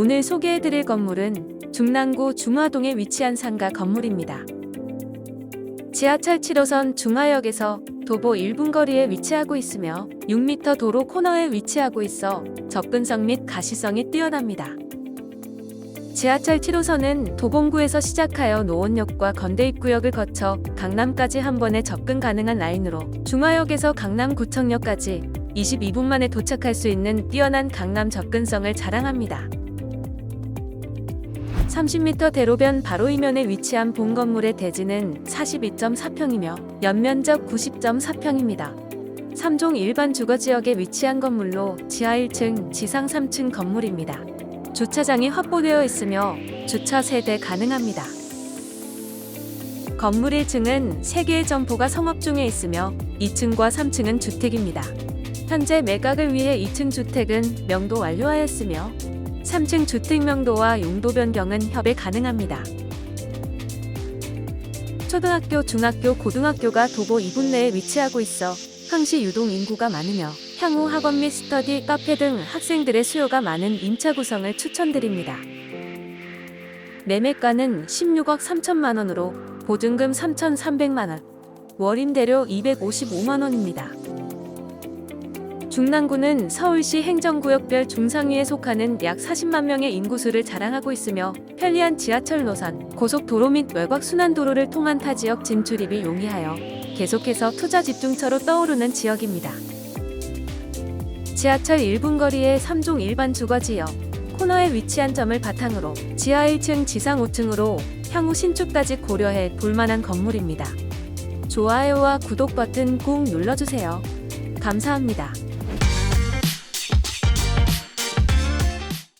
오늘 소개해드릴 건물은 중랑구 중화동에 위치한 상가 건물입니다. 지하철 7호선 중화역에서 도보 1분 거리에 위치하고 있으며 6m 도로 코너에 위치하고 있어 접근성 및 가시성이 뛰어납니다. 지하철 7호선은 도봉구에서 시작하여 노원역과 건대 입구역을 거쳐 강남까지 한 번에 접근 가능한 라인으로 중화역에서 강남구청역까지 22분 만에 도착할 수 있는 뛰어난 강남 접근성을 자랑합니다. 30m 대로변 바로 이면에 위치한 본 건물의 대지는 42.4평이며 연면적 90.4평입니다. 3종 일반 주거지역에 위치한 건물로 지하 1층, 지상 3층 건물입니다. 주차장이 확보되어 있으며 주차 3대 가능합니다. 건물 1층은 3개의 점포가 성업 중에 있으며 2층과 3층은 주택입니다. 현재 매각을 위해 2층 주택은 명도 완료하였으며 3층 주택 명도와 용도 변경은 협의 가능합니다. 초등학교, 중학교, 고등학교가 도보 2분 내에 위치하고 있어 항시 유동 인구가 많으며 향후 학원 및 스터디, 카페 등 학생들의 수요가 많은 임차 구성을 추천드립니다. 매매가는 16억 3천만 원으로 보증금 3,300만 원, 월임대료 255만 원입니다. 중랑구는 서울시 행정구역별 중상위에 속하는 약 40만 명의 인구수를 자랑하고 있으며 편리한 지하철 노선, 고속도로 및 외곽 순환도로를 통한 타 지역 진출입이 용이하여 계속해서 투자 집중처로 떠오르는 지역입니다. 지하철 1분 거리의 3종 일반 주거지역, 코너에 위치한 점을 바탕으로 지하 1층, 지상 5층으로 향후 신축까지 고려해 볼만한 건물입니다. 좋아요와 구독 버튼 꼭 눌러주세요. 감사합니다.